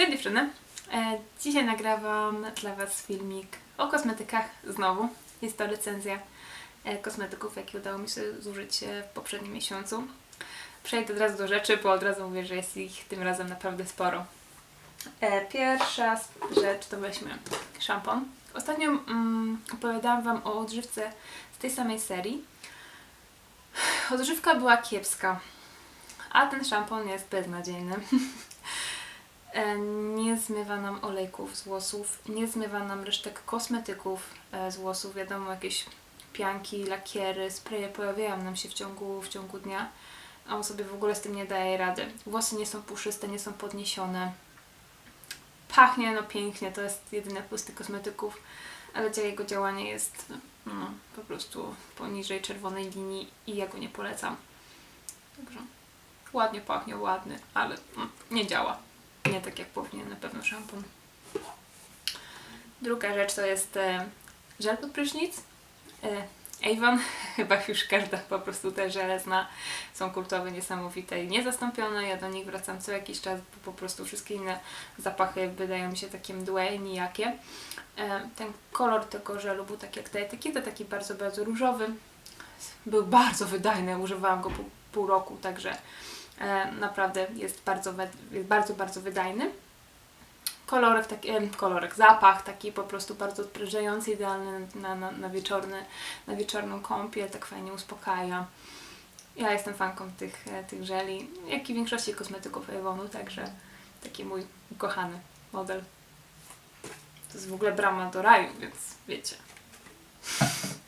Cześć dziewczyny! E, dzisiaj nagrywam dla Was filmik o kosmetykach znowu. Jest to recenzja e, kosmetyków, jakie udało mi się zużyć e, w poprzednim miesiącu. Przejdę od razu do rzeczy, bo od razu mówię, że jest ich tym razem naprawdę sporo. Pierwsza rzecz to weźmy szampon. Ostatnio mm, opowiadałam Wam o odżywce z tej samej serii. Odżywka była kiepska, a ten szampon jest beznadziejny. E, Nie zmywa nam olejków z włosów, nie zmywa nam resztek kosmetyków e, z włosów. Wiadomo, jakieś pianki, lakiery, spreje pojawiają nam się w ciągu, w ciągu dnia, a on sobie w ogóle z tym nie daje rady. Włosy nie są puszyste, nie są podniesione. Pachnie no pięknie, to jest jedyny plus tych kosmetyków, ale jego działanie jest no, po prostu poniżej czerwonej linii i ja go nie polecam. Także ładnie pachnie, ładny, ale mm, nie działa. Nie tak jak powinien na pewno szampon. Druga rzecz to jest e, żel pod prysznic. E, Avon, chyba już każda po prostu te żele zna. Są kultowe, niesamowite i niezastąpione. Ja do nich wracam co jakiś czas, bo po prostu wszystkie inne zapachy wydają mi się takie mdłe i nijakie. E, ten kolor tego żelu był tak jak ta etykieta, taki bardzo, bardzo różowy. Był bardzo wydajny, używałam go pół, pół roku, także naprawdę jest bardzo, jest bardzo, bardzo wydajny. Kolorek, taki, kolorek, zapach taki po prostu bardzo odprężający, idealny na, na, na, wieczorny, na wieczorną kąpiel, tak fajnie uspokaja. Ja jestem fanką tych, e, tych żeli, jak i większości kosmetyków Avonu, także taki mój ukochany model. To jest w ogóle brama do raju, więc wiecie.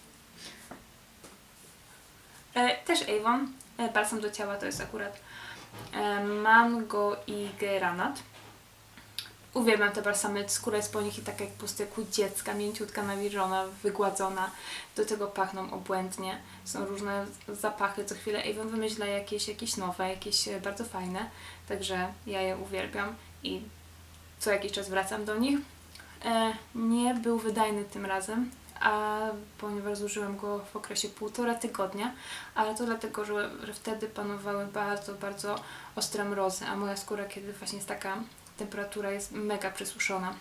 E, też Avon, e, balsam do ciała to jest akurat e, mango i geranat. Uwielbiam te balsamy, skóra jest po nich i tak jak po styku dziecka, mięciutka, nawilżona, wygładzona. Do tego pachną obłędnie. Są różne zapachy, co chwilę Avon wymyśla jakieś, jakieś nowe, jakieś e, bardzo fajne. Także ja je uwielbiam i co jakiś czas wracam do nich. E, nie był wydajny tym razem, a ponieważ zużyłam go w okresie półtora tygodnia, ale to dlatego, że, że wtedy panowały bardzo, bardzo ostre mrozy, a moja skóra, kiedy właśnie jest taka temperatura, jest mega przysuszona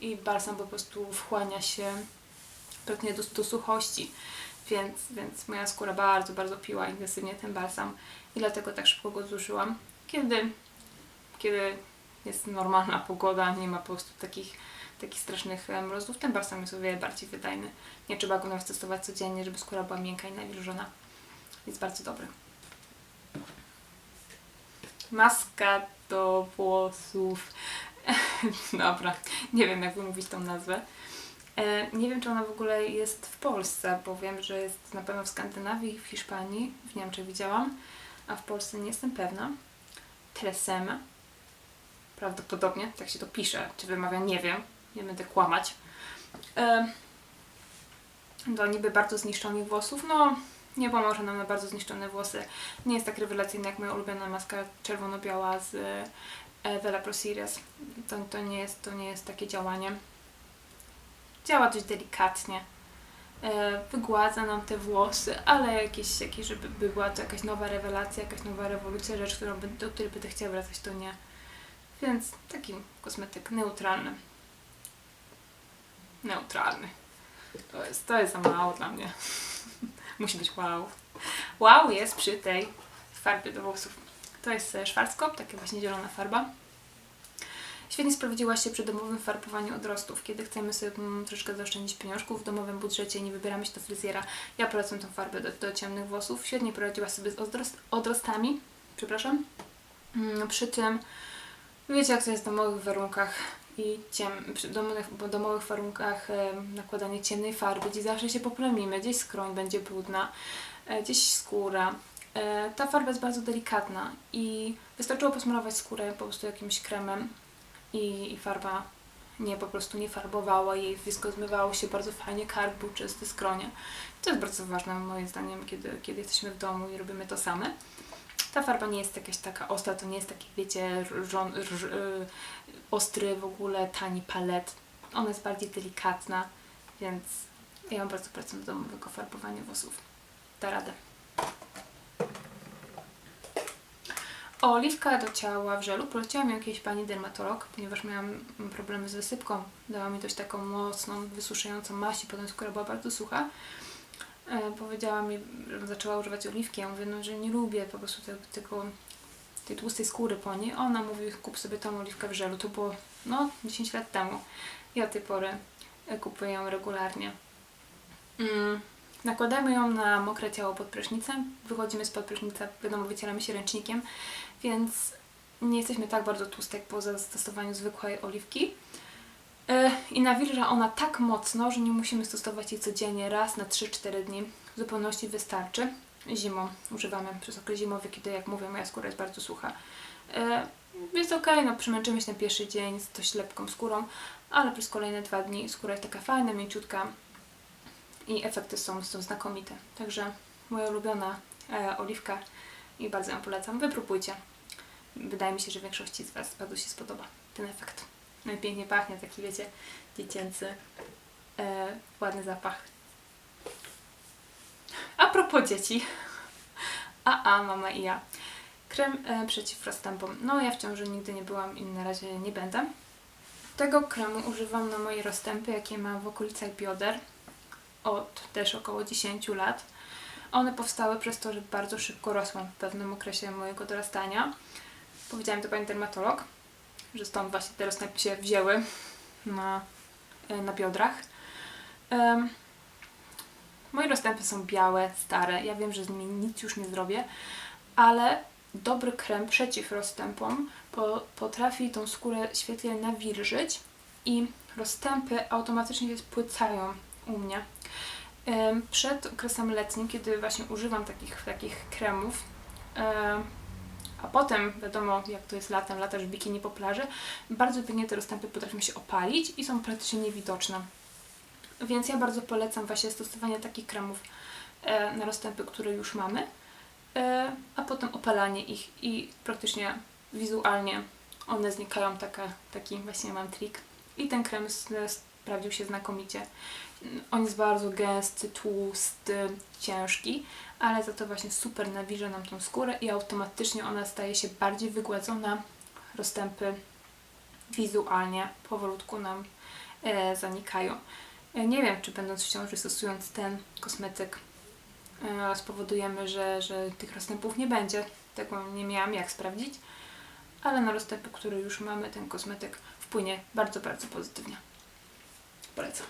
i balsam po prostu wchłania się praktycznie do, do suchości, więc, więc moja skóra bardzo, bardzo piła intensywnie ten balsam i dlatego tak szybko go zużyłam. Kiedy, kiedy jest normalna pogoda, nie ma po prostu takich, takich strasznych mrozów, ten balsam jest o wiele bardziej wydajny. Nie trzeba go nawet stosować codziennie, żeby skóra była miękka i nawilżona. Jest bardzo dobry. Maska do włosów. Dobra, nie wiem jak wymówić tą nazwę. E, nie wiem, czy ona w ogóle jest w Polsce, bo wiem, że jest na pewno w Skandynawii, w Hiszpanii, w Niemczech widziałam, a w Polsce nie jestem pewna. Tresemme. Prawdopodobnie, tak się to pisze. Czy wymawia, nie wiem. Nie będę kłamać. Do niby bardzo zniszczonych włosów. No, nie pomoże nam na bardzo zniszczone włosy. Nie jest tak rewelacyjna jak moja ulubiona maska czerwono-biała z e, Vela Pro Series. To, to, nie jest, to nie jest takie działanie. Działa dość delikatnie. E, wygładza nam te włosy, ale jakieś, jakieś, żeby by była to jakaś nowa rewelacja, jakaś nowa rewolucja, rzecz, którą by, do której będę chciała wracać, to nie. Więc taki kosmetyk neutralny. Neutralny. To jest, to jest za mało dla mnie. Musi być wow. Wow jest przy tej farbie do włosów. To jest e, Schwarzkopf, taka właśnie zielona farba. Świetnie sprawdziła się przy domowym farbowaniu odrostów, kiedy chcemy sobie mm, troszkę zaoszczędzić pieniążków w domowym budżecie nie wybieramy się do fryzjera. Ja polecam tą farbę do, do ciemnych włosów. Świetnie poradziła sobie z odrost, odrostami. Przepraszam. Mm, Przy tym wiecie jak to jest w domowych warunkach i ciem, przy domowych, domowych warunkach e, nakładanie ciemnej farby, gdzie zawsze się poplamimy, gdzieś skroń będzie brudna, e, gdzieś skóra. E, ta farba jest bardzo delikatna i wystarczyło posmarować skórę po prostu jakimś kremem i, i farba nie po prostu nie farbowała jej, wszystko zmywało się bardzo fajnie, kark był czysty, skronie. To jest bardzo ważne moim zdaniem, kiedy, kiedy jesteśmy w domu i robimy to same. Ta farba nie jest jakaś taka ostra, to nie jest taki, wiecie, y, ostry w ogóle, tani palet. Ona jest bardziej delikatna, więc ja ją bardzo polecam do domowego farbowania włosów. Da radę. Oliwka do ciała w żelu. Poleciła mi jakieś pani dermatolog, ponieważ miałam problemy z wysypką. Dała mi dość taką mocną, wysuszającą maść i potem skóra była bardzo sucha. E, powiedziała mi, zaczęła używać oliwki. Ja mówię, no, że nie lubię po prostu tego, tego, tej tłustej skóry po niej. Ona mówi, kup sobie tą oliwkę w żelu. To było, no, 10 lat temu. Od tej pory e, kupuję ją regularnie. Mm. Nakładamy ją na mokre ciało pod prysznicem. Wychodzimy spod prysznica, wiadomo, wycieramy się ręcznikiem, więc nie jesteśmy tak bardzo tłuste jak po zastosowaniu zwykłej oliwki. E, I nawilża ona tak mocno, że nie musimy stosować jej codziennie, raz na 3-4 dni. W zupełności wystarczy. Zimą używamy przez okres zimowy, kiedy, jak mówię, moja skóra jest bardzo sucha. E, Jest ok, no przemęczymy się ten pierwszy dzień z dość lepką skórą, ale przez kolejne dwa dni skóra jest taka fajna, mięciutka i efekty są, są znakomite. Także moja ulubiona e, oliwka i bardzo ją polecam. Wypróbujcie. Wydaje mi się, że większości z Was bardzo się spodoba ten efekt. No i pięknie pachnie, taki wiecie, dziecięcy, e, ładny zapach. A propos dzieci. A, a, mama i ja. Krem e, przeciw rozstępom. No ja w ciąży nigdy nie byłam i na razie nie będę. Tego kremu używam na moje rozstępy, jakie mam w okolicach bioder od też około 10 lat. One powstały przez to, że bardzo szybko rosłam w pewnym okresie mojego dorastania. Powiedziałam to pani dermatolog, że stąd właśnie te rozstępy się wzięły na, e, na biodrach. Em, moje rozstępy są białe, stare. Ja wiem, że z nimi nic już nie zrobię, ale dobry krem przeciw rozstępom po, potrafi tą skórę świetnie nawilżyć i rozstępy automatycznie się spłycają u mnie. Przed okresem letnim, kiedy właśnie używam takich, takich kremów, em, a potem wiadomo, jak to jest latem, latasz w bikini po plaży, bardzo pięknie te rozstępy potrafią się opalić i są praktycznie niewidoczne. Więc ja bardzo polecam właśnie stosowanie takich kremów e, na rozstępy, które już mamy, e, a potem opalanie ich i praktycznie wizualnie one znikają. Taka, taki właśnie mam trik. I ten krem s- sprawdził się znakomicie. On jest bardzo gęsty, tłusty, ciężki, ale za to właśnie super nawilża nam tą skórę i automatycznie ona staje się bardziej wygładzona. Rozstępy wizualnie powolutku nam e, zanikają. E, nie wiem, czy będąc w ciąży stosując ten kosmetyk e, spowodujemy, że, że tych rozstępów nie będzie. Tego nie miałam jak sprawdzić, ale na rozstępy, które już mamy, ten kosmetyk wpłynie bardzo, bardzo pozytywnie. Polecam.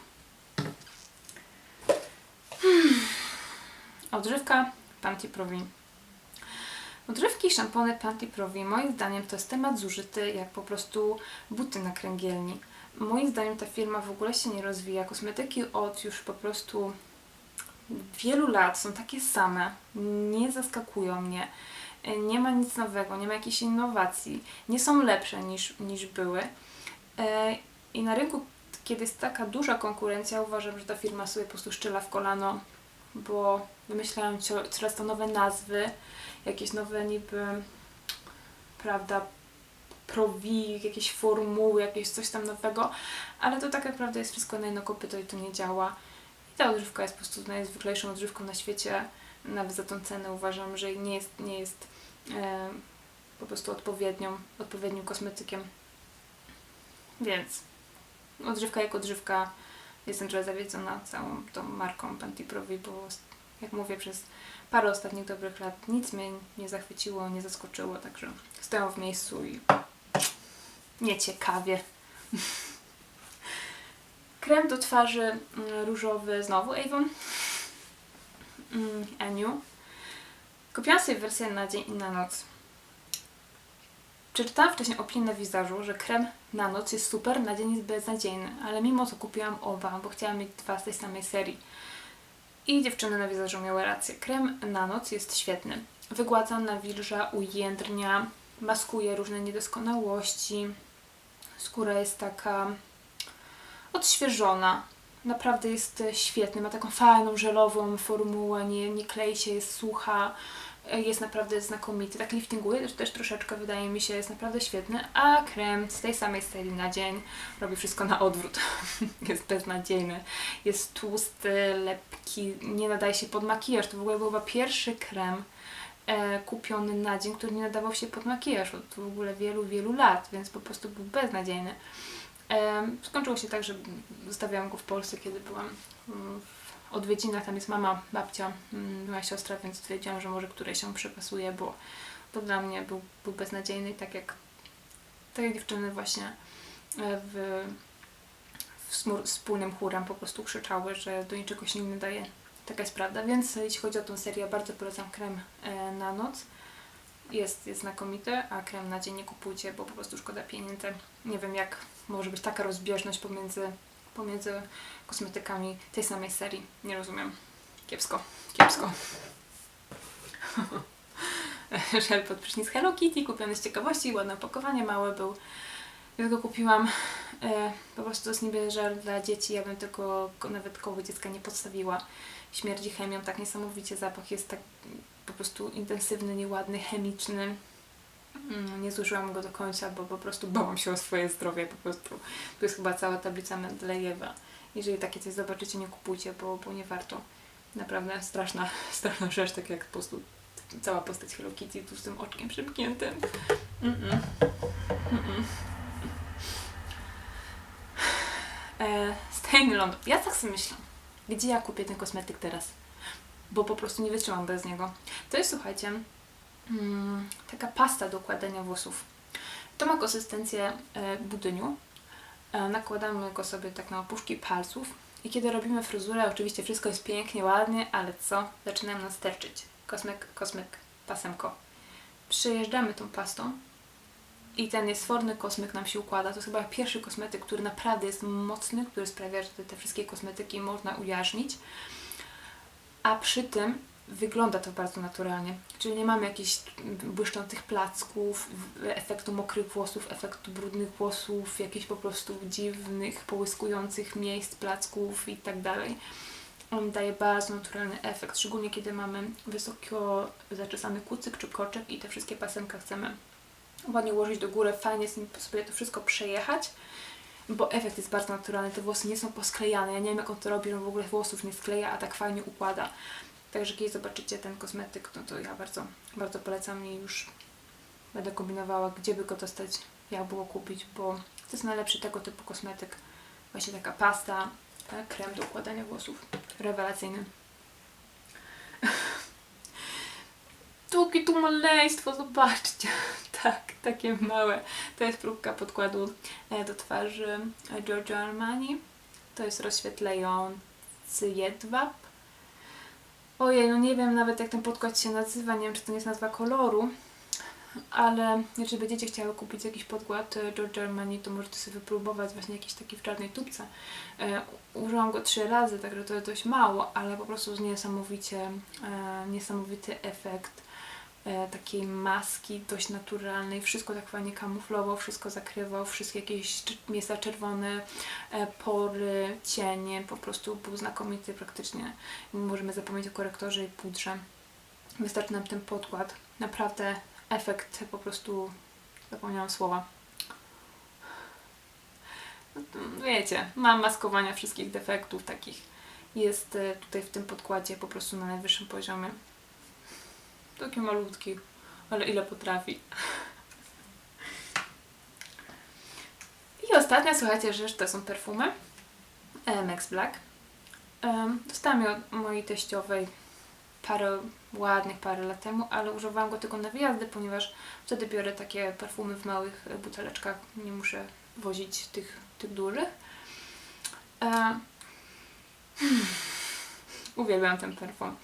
Odżywka Panty Provin. Odżywki i szampony Panty Provin moim zdaniem to jest temat zużyty jak po prostu buty na kręgielni. Moim zdaniem ta firma w ogóle się nie rozwija. Kosmetyki od już po prostu wielu lat są takie same, nie zaskakują mnie. Nie ma nic nowego, nie ma jakichś innowacji, nie są lepsze niż, niż były. E, I na rynku, kiedy jest taka duża konkurencja, uważam, że ta firma sobie po prostu szczela w kolano, bo wymyślają coraz to nowe nazwy, jakieś nowe niby, prawda, prowi, jakieś formuły, jakieś coś tam nowego, ale to tak naprawdę jest wszystko na jedno kopyto i to nie działa. I ta odżywka jest po prostu najzwyklejszą odżywką na świecie, nawet za tą cenę uważam, że nie jest, nie jest e, po prostu odpowiednią, odpowiednim kosmetykiem. Więc odżywka jak odżywka, jestem trochę zawiedzona całą tą marką Panty Provi, bo jak mówię, przez parę ostatnich dobrych lat nic mnie nie zachwyciło, nie zaskoczyło, także stoją w miejscu i nieciekawie. Krem do twarzy mm, różowy, znowu Avon. Mm, Eniu. Kupiłam sobie wersję na dzień i na noc. Przeczytałam wcześniej opinię na wizażu, że krem na noc jest super, na dzień jest beznadziejny, ale mimo to kupiłam oba, bo chciałam mieć dwa z tej samej serii. I dziewczyny na wizażu miały rację. Krem na noc jest świetny. Wygładza, nawilża, ujędrnia, maskuje różne niedoskonałości. Skóra jest taka odświeżona. Naprawdę jest e, świetny. Ma taką fajną, żelową formułę, nie, nie klei się, jest sucha. Jest naprawdę znakomity. Tak liftinguje też, też troszeczkę, wydaje mi się, jest naprawdę świetny. A krem z tej samej serii na dzień robi wszystko na odwrót. jest beznadziejny. Jest tłusty, lepki, nie nadaje się pod makijaż. To w ogóle był chyba pierwszy krem, e, kupiony na dzień, który nie nadawał się pod makijaż od w ogóle wielu, wielu lat, więc po prostu był beznadziejny. E, skończyło się tak, że zostawiałam go w Polsce, kiedy byłam odwiedzinach. Tam jest mama, babcia, mm, moja siostra, więc stwierdziłam, że może której się przepasuje, bo, bo dla mnie był, był beznadziejny tak jak te dziewczyny właśnie e, w, w smur, wspólnym chórem po prostu krzyczały, że do niczego się nie nadaje. Taka jest prawda. Więc jeśli chodzi o tą serię, bardzo polecam krem e, na noc. Jest, jest znakomity, a krem na dzień nie kupujcie, bo po prostu szkoda pieniędzy. Nie wiem, jak może być taka rozbieżność pomiędzy, pomiędzy kosmetykami tej samej serii. Nie rozumiem. Kiepsko, kiepsko. Żel pod prysznic Hello Kitty, kupiony z ciekawości, ładne opakowanie, małe był. Ja go kupiłam, e, po prostu to jest niby żel dla dzieci, ja bym tego nawet koło dziecka nie podstawiła. Śmierdzi chemią, tak niesamowicie, zapach jest tak po prostu intensywny, nieładny, chemiczny. Mm, Nie zużyłam go do końca, bo po prostu bałam się o swoje zdrowie, po prostu. Tu jest chyba cała tablica Mendelejewa. Jeżeli takie coś zobaczycie, nie kupujcie, bo, bo nie warto. Naprawdę straszna, straszna rzecz, tak jak po prostu cała postać Hello Kitty tu z tym oczkiem przymkniętym. Mm-mm. Mm-mm. E, Staying London. Ja tak sobie myślę, gdzie ja kupię ten kosmetyk teraz? Bo po prostu nie wytrzymam bez niego. To jest, słuchajcie, mm, taka pasta do układania włosów. To ma konsystencję e, budyniu. E, nakładamy go sobie tak na opuszki palców. I kiedy robimy fryzurę, oczywiście wszystko jest pięknie, ładnie, ale co? Zaczynam nas sterczyć. Kosmek, kosmek, pasemko. Przejeżdżamy tą pastą i ten niesforny kosmyk nam się układa. To jest chyba pierwszy kosmetyk, który naprawdę jest mocny, który sprawia, że te, te wszystkie kosmetyki można ujarzmić. A przy tym wygląda to bardzo naturalnie. Czyli nie mamy jakichś błyszczących placków, efektu mokrych włosów, efektu brudnych włosów, jakichś po prostu dziwnych, połyskujących miejsc, placków i tak dalej. On daje bardzo naturalny efekt, szczególnie kiedy mamy wysoko zaczesany kucyk czy koczek i te wszystkie pasemka chcemy ładnie ułożyć do góry, fajnie sobie to wszystko przejechać, bo efekt jest bardzo naturalny, te włosy nie są posklejane, ja nie wiem jak on to robi, że w ogóle włosów nie skleja, a tak fajnie układa. Także kiedy zobaczycie ten kosmetyk, no to ja bardzo, bardzo polecam i już będę kombinowała, gdzie by go dostać, jak było kupić, bo to jest najlepszy tego typu kosmetyk. Właśnie taka pasta, e, krem do układania włosów. Rewelacyjny. Tuki tu maleństwo, zobaczcie. Tak, takie małe. To jest próbka podkładu e, do twarzy Giorgio Armani. To jest rozświetlający jedwab. Ojej, no nie wiem nawet jak ten podkład się nazywa, nie wiem czy to nie jest nazwa koloru, ale jeżeli będziecie chciały kupić jakiś podkład e, Giorgio Armani, to możecie sobie wypróbować właśnie jakiś taki w czarnej tubce. E, użyłam go trzy razy, także to jest dość mało, ale po prostu niesamowicie, e, niesamowity efekt takiej maski dość naturalnej, wszystko tak fajnie kamuflował, wszystko zakrywał, wszystkie jakieś miejsca czerwone, e, pory, cienie, po prostu był znakomity praktycznie. Możemy zapomnieć o korektorze i pudrze. Wystarczy nam ten podkład. Naprawdę efekt po prostu, zapomniałam słowa. No to Wiecie, mam maskowania wszystkich defektów takich. Jest e, tutaj w tym podkładzie po prostu na najwyższym poziomie. Taki malutki, ale ile potrafi. I ostatnia, słuchajcie, rzecz to są perfumy. E, Max Black. Em, Dostałam je od mojej teściowej parę ładnych parę lat temu, ale używałam go tylko na wyjazdy, ponieważ wtedy biorę takie perfumy w małych e, buteleczkach. Nie muszę wozić tych, tych dużych. E, hmm, uwielbiam ten perfum.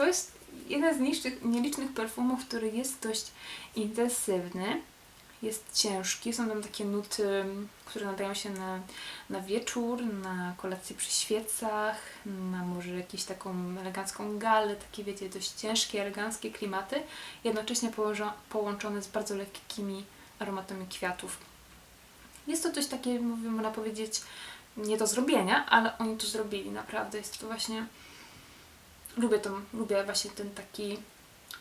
To jest jeden z nielicznych, nielicznych perfumów, który jest dość intensywny, jest ciężki. Są tam takie nuty, które nadają się na, na wieczór, na kolację przy świecach, na może jakąś taką elegancką galę, takie wiecie, dość ciężkie, eleganckie klimaty, jednocześnie połączone z bardzo lekkimi aromatami kwiatów. Jest to dość takie, można powiedzieć, nie do zrobienia, ale oni to zrobili naprawdę. Jest to właśnie lubię tą, lubię właśnie ten taki,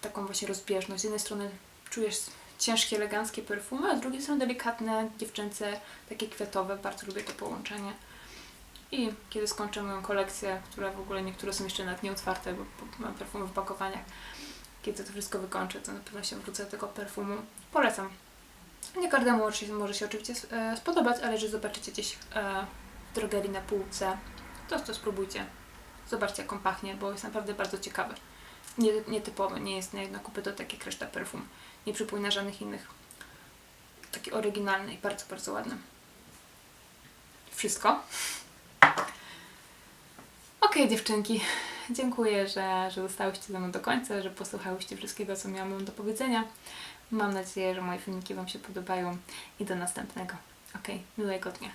taką właśnie rozbieżność. Z jednej strony czujesz ciężkie, eleganckie perfumy, a z drugiej strony delikatne, dziewczęce, takie kwiatowe. Bardzo lubię to połączenie. I kiedy skończę moją kolekcję, która w ogóle niektóre są jeszcze nawet nieotwarte, bo mam perfumy w pakowaniach. Kiedy to wszystko wykończę, to na pewno się wrócę do tego perfumu. Polecam. Nie każdemu może się oczywiście e, spodobać, ale jeżeli zobaczycie gdzieś e, w drogerii na półce, to to spróbujcie. Zobaczcie jak on pachnie, bo jest naprawdę bardzo ciekawy. Nie, nietypowy, nie jest na jedno kupy to tak jak reszta perfum. Nie przypomina żadnych innych. Taki oryginalny i bardzo, bardzo ładny. Wszystko. Okej dziewczynki, dziękuję, że, że zostałyście ze mną do końca, że posłuchałyście wszystkiego, co miałam do powiedzenia. Mam nadzieję, że moje filmiki Wam się podobają i do następnego. Okej, miłego dnia.